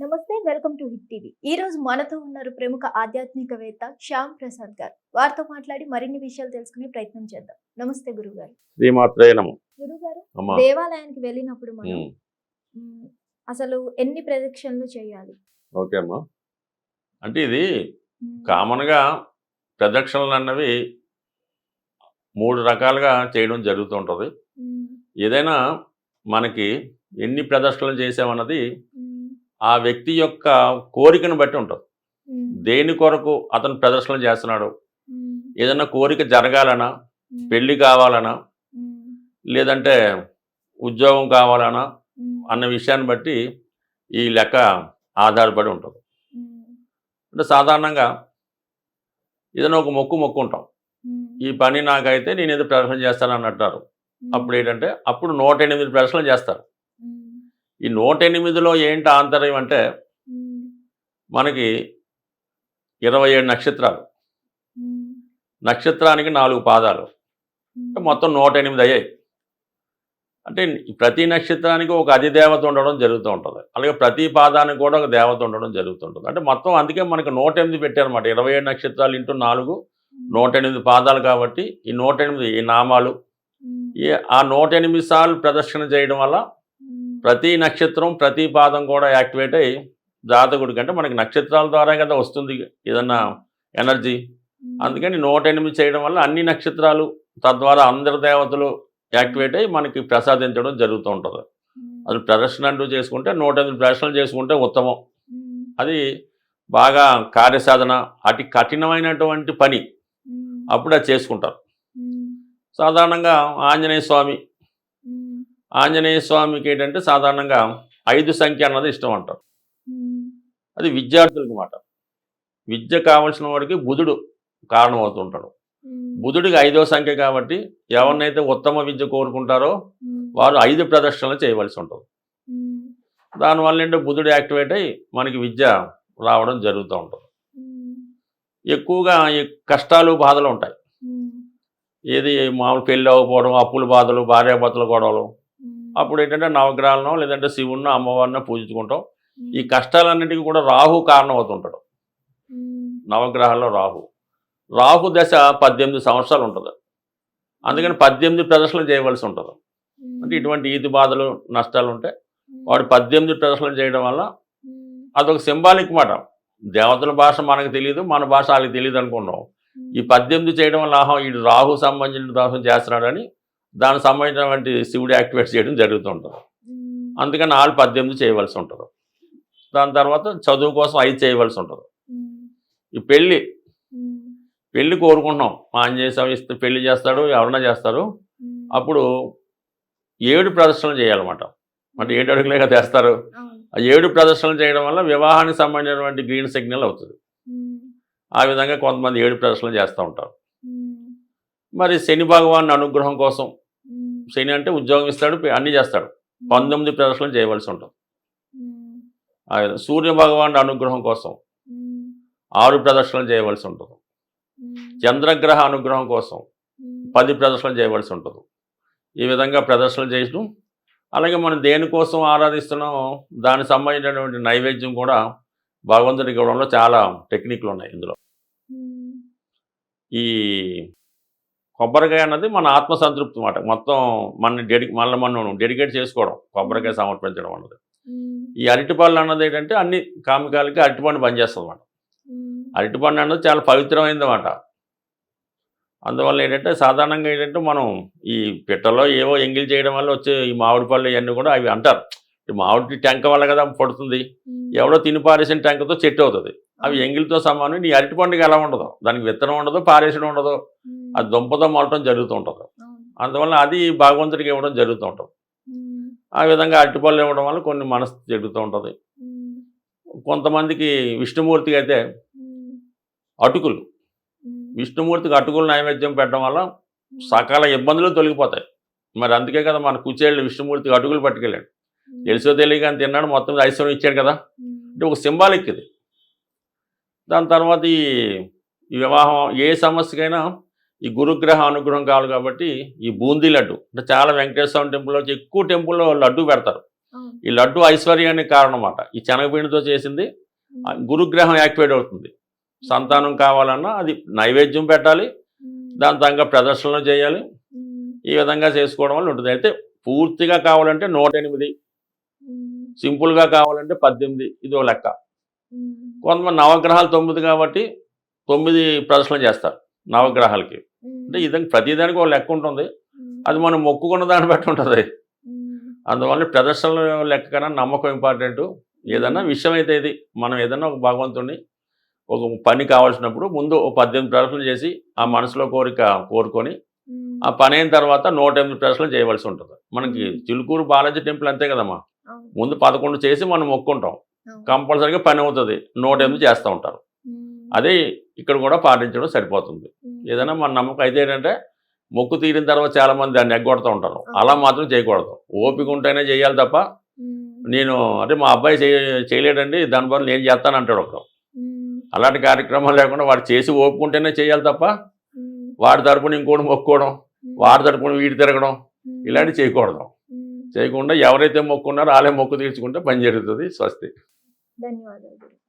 నమస్తే welcome to hit TV. ఈ రోజు మనతో ఉన్నారు ప్రముఖ ఆధ్యాత్మికవేత్త శ్యామ్ ప్రసాద్ గారు. వారితో మాట్లాడి మరిన్ని విషయాలు తెలుసుకునే ప్రయత్నం చేద్దాం. నమస్తే గురుగారు. గురుగారు అమ్మా. దేవాలయానికి వెళ్ళినప్పుడు మనం అసలు ఎన్ని ప్రదక్షిణలు చేయాలి? ఓకే అమ్మా. అంటే ఇది కామన్గా ప్రదక్షిణలు అన్నవి మూడు రకాలుగా చేయడం జరుగుతూ ఉంటుంది. మ్, ఏదైనా మనకి ఎన్ని ప్రదక్షిణలు చేసామన్నది ఆ వ్యక్తి యొక్క కోరికను బట్టి ఉంటుంది. దేని కొరకు అతను ప్రదర్శనలు చేస్తున్నాడు? ఏదైనా కోరిక జరగాలనా? పెళ్ళి కావాలనా? లేదంటే ఉద్యోగం కావాలనా? అన్న విషయాన్ని బట్టి ఈ లెక్క ఆధారపడి ఉంటుంది. అంటే సాధారణంగా ఏదైనా ఒక మొక్కు మొక్కుంటాం. మ్, ఈ పని నాకైతే నేను ఏదో ప్రదర్శన చేస్తానని అంటారు. అప్పుడు ఏంటంటే అప్పుడు నూట ఎనిమిది ప్రదర్శనలు చేస్తారు. ఈ నూట ఎనిమిదిలో ఏంటి ఆంతర్యం అంటే మనకి ఇరవై ఏడు నక్షత్రాలు. నక్షత్రానికి నాలుగు పాదాలు. అంటే మొత్తం నూట ఎనిమిది అయ్యాయి. అంటే ప్రతి నక్షత్రానికి ఒక అధిదేవత ఉండడం జరుగుతూ ఉంటుంది. అలాగే ప్రతి పాదానికి కూడా ఒక దేవత ఉండడం జరుగుతుంటుంది అంటే మొత్తం అందుకే మనకి నూట ఎనిమిది పెట్టారన్నమాట. ఇరవై ఏడు నక్షత్రాలు ఇంటూ నాలుగు నూట ఎనిమిది పాదాలు కాబట్టి ఈ నూట ఎనిమిది ఈ నామాలు. ఈ ఆ నూట ఎనిమిది సార్లు ప్రదర్శన చేయడం వల్ల ప్రతి నక్షత్రం ప్రతి పాదం కూడా యాక్టివేట్ అయ్యి జాతకుడికి అంటే మనకి నక్షత్రాల ద్వారా కదా వస్తుంది ఏదన్నా ఎనర్జీ. అందుకని నూట ఎనిమిది చేయడం వల్ల అన్ని నక్షత్రాలు తద్వారా అందరి దేవతలు యాక్టివేట్ అయ్యి మనకి ప్రసాదించడం జరుగుతూ ఉంటుంది. అది ప్రదర్శన అంటూ చేసుకుంటే నూట ఎనిమిది ప్రదర్శనలు చేసుకుంటే ఉత్తమం. అది బాగా కార్యసాధన అతి కఠినమైనటువంటి పని. అప్పుడు అది చేసుకుంటారు సాధారణంగా ఆంజనేయ స్వామి ఆంజనేయ స్వామికి ఏంటంటే సాధారణంగా ఐదు సంఖ్య అన్నది ఇష్టం అంటారు. అది విద్యార్థులకు మాట. విద్య కావలసిన వాడికి బుధుడు కారణమవుతుంటాడు. బుధుడికి ఐదో సంఖ్య కాబట్టి ఎవరినైతే ఉత్తమ విద్య కోరుకుంటారో వారు ఐదు ప్రదర్శనలు చేయవలసి ఉంటుంది. దానివల్ల ఏంటో బుధుడు యాక్టివేట్ అయ్యి మనకి విద్య రావడం జరుగుతూ ఉంటుంది. ఎక్కువగా కష్టాలు బాధలు ఉంటాయి. ఏది మామూలు పెళ్ళి అవ్వకపోవడం అప్పుల బాధలు భార్యాభర్తల గొడవలు అప్పుడు ఏంటంటే నవగ్రహాలను లేదంటే శివుణ్ణి అమ్మవారిని పూజించుకుంటాం. ఈ కష్టాలన్నిటికీ కూడా రాహు కారణం అవుతుంటాడు నవగ్రహాల్లో రాహు. రాహు దశ పద్దెనిమిది సంవత్సరాలు ఉంటుంది. అందుకని పద్దెనిమిది ప్రదర్శనలు చేయవలసి ఉంటుంది. అంటే ఇటువంటి ఈతి బాధలు నష్టాలు ఉంటే వాడు పద్దెనిమిది ప్రదర్శనలు చేయడం వల్ల అదొక సింబాలిక్ మాట. దేవతల భాష మనకు తెలియదు మన భాష వాళ్ళకి తెలియదు అనుకున్నాం ఈ పద్దెనిమిది చేయడం వల్ల ఆహా ఈ రాహు సంబంధించిన దోషం చేస్తున్నాడని దానికి సంబంధించినటువంటి శివుడు యాక్టివేట్ చేయడం జరుగుతుంటుంది. మ్, అందుకని వాళ్ళు పద్దెనిమిది చేయవలసి ఉంటుంది. దాని తర్వాత చదువు కోసం ఐదు చేయవలసి ఉంటుంది. మ్, ఈ పెళ్ళి. మ్, పెళ్ళి కోరుకుంటున్నాం. ఆంజనేయ స్వామి ఇస్తే పెళ్ళి చేస్తాడు ఎవరన్నా చేస్తారు. మ్, అప్పుడు ఏడు ప్రదర్శనలు చేయాలన్నమాట. అంటే ఏడు అడుగులేగా తెస్తారు. ఆ ఏడు ప్రదర్శనలు చేయడం వల్ల వివాహానికి సంబంధించినటువంటి గ్రీన్ సిగ్నల్ అవుతుంది. మ్, ఆ విధంగా కొంతమంది ఏడు ప్రదర్శనలు చేస్తూ ఉంటారు. మ్, మరి శని భగవాన్ అనుగ్రహం కోసం శని అంటే ఉద్యోగం ఇస్తాడు అన్ని చేస్తాడు. పంతొమ్మిది ప్రదర్శనలు చేయవలసి ఉంటుంది. మ్, ఆ విధంగా సూర్య భగవాన్ అనుగ్రహం కోసం ఆరు ప్రదర్శనలు చేయవలసి ఉంటుంది. చంద్రగ్రహ అనుగ్రహం కోసం పది ప్రదర్శనలు చేయవలసి ఉంటుంది. ఈ విధంగా ప్రదర్శనలు చేయడం అలాగే మనం దేనికోసం ఆరాధిస్తున్నామో దానికి సంబంధించినటువంటి నైవేద్యం కూడా భగవంతుడికి ఇవ్వడంలో చాలా టెక్నిక్లు ఉన్నాయి ఇందులో. ఈ కొబ్బరికాయ అన్నది మన ఆత్మ సంతృప్తి మాట. మొత్తం మన డెడి మళ్ళీ మనం డెడికేట్ చేసుకోవడం కొబ్బరికాయ సమర్పించడం అన్నది. ఈ అరటిపళ్ళు అన్నది ఏంటంటే అన్ని కామికాలకి అరటిపండు పనిచేస్తుంది అన్నమాట అరటిపండు అన్నది చాలా పవిత్రమైనది అన్నమాట అందువల్ల ఏంటంటే సాధారణంగా ఏంటంటే మనం ఈ పిట్టలో ఏవో ఎంగిల్ చేయడం వల్ల వచ్చే ఈ మామిడి పళ్ళు ఇవన్నీ కూడా అవి అంటారు. ఈ మామిడి టెంక వల్ల కదా పడుతుంది. ఎవడో తిని పారేసిన టెంకతో చెట్టు అవుతుంది. అవి ఎంగిల్తో సమానం. నీ అరటి పండుగ ఎలా ఉండదు? దానికి విత్తనం ఉండదు పారేసడం ఉండదు. అది దుంపతో మొలటం జరుగుతూ ఉంటుంది. అందువల్ల అది భగవంతుడికి ఇవ్వడం జరుగుతూ ఉంటుంది ఆ విధంగా అరటిపళ్ళు ఇవ్వడం వల్ల కొన్ని మనసు జరుగుతూ ఉంటుంది కొంతమందికి విష్ణుమూర్తికి అయితే అటుకులు. విష్ణుమూర్తికి అటుకులు నైవేద్యం పెట్టడం వల్ల సకాల ఇబ్బందులు తొలగిపోతాయి. మరి అందుకే కదా మన కుచేళ్ళు విష్ణుమూర్తికి అటుకులు పట్టుకెళ్ళాడు. తెలుసో తెలియక అని తిన్నాడు మొత్తం ఐశ్వర్యం ఇచ్చాడు కదా. అంటే ఒక సింబాలిక్ ఇది దాని తర్వాత ఈ వివాహం ఏ సమస్యకైనా ఈ గురుగ్రహ అనుగ్రహం కావాలి కాబట్టి ఈ బూందీ లడ్డు. అంటే చాలా వెంకటేశ్వర స్వామి టెంపుల్లో ఎక్కువ టెంపుల్లో లడ్డు పెడతారు. ఈ లడ్డు ఐశ్వర్యానికి కారణం అన్నమాట ఈ శనగపిండితో చేసింది గురుగ్రహం యాక్టివేట్ అవుతుంది. సంతానం కావాలన్నా అది నైవేద్యం పెట్టాలి దాని తగ్గ ప్రదర్శనలు చేయాలి. ఈ విధంగా చేసుకోవడం వల్ల ఉంటుంది. అయితే పూర్తిగా కావాలంటే నూట ఎనిమిది సింపుల్గా కావాలంటే పద్దెనిమిది ఇది ఒక లెక్క. కొంతమంది నవగ్రహాలు తొమ్మిది కాబట్టి తొమ్మిది ప్రదర్శనలు చేస్తారు నవగ్రహాలకి. అంటే విధంగా ప్రతిదానికి ఒక లెక్క ఉంటుంది. అది మనం మొక్కుకున్న దాన్ని బట్టి ఉంటుంది. అందువల్ల ప్రదర్శనల లెక్క కన్నా నమ్మకం ఇంపార్టెంట్. ఏదన్నా విషయం అయితే ఇది. మనం ఏదన్నా ఒక భగవంతుడిని ఒక పని కావాల్సినప్పుడు ముందు ఒక పద్దెనిమిది ప్రదర్శనలు చేసి ఆ మనసులో కోరిక కోరుకొని ఆ పని అయిన తర్వాత నూట ఎనిమిది ప్రదర్శనలు చేయవలసి ఉంటుంది. మనకి చిలుకూరు బాలాజీ టెంపుల్ అంతే కదమ్మా. ముందు పదకొండు చేసి మనం మొక్కుంటాం. కంపల్సరీగా పని అవుతుంది. నూట ఎనిమిది చేస్తూ ఉంటారు. అదే ఇక్కడ కూడా పాటించడం సరిపోతుంది. ఏదైనా మన నమ్మకం అయితే ఏంటంటే మొక్కు తీరిన తర్వాత చాలా మంది దాన్ని ఎగ్గొడుతూ ఉంటారు. అలా మాత్రం చేయకూడదు. ఓపిక ఉంటేనే చేయాలి తప్ప నేను అంటే మా అబ్బాయి చేయ చేయలేడండి దాని బదులు నేను చేస్తాను అంటాడు ఒకడు. అలాంటి కార్యక్రమాలు లేకుండా వాడు చేసి ఓపుకుంటేనే చేయాలి తప్ప వాడి తరపున ఇంకోటి మొక్కుకోవడం వాడి తరపున వీడి తిరగడం ఇలాంటివి చేయకూడదు. చేయకుండా ఎవరైతే మొక్కున్నారో వాళ్ళే మొక్కు తీర్చుకుంటే పని జరుగుతుంది. స్వస్తి. ధన్యవాదాలు.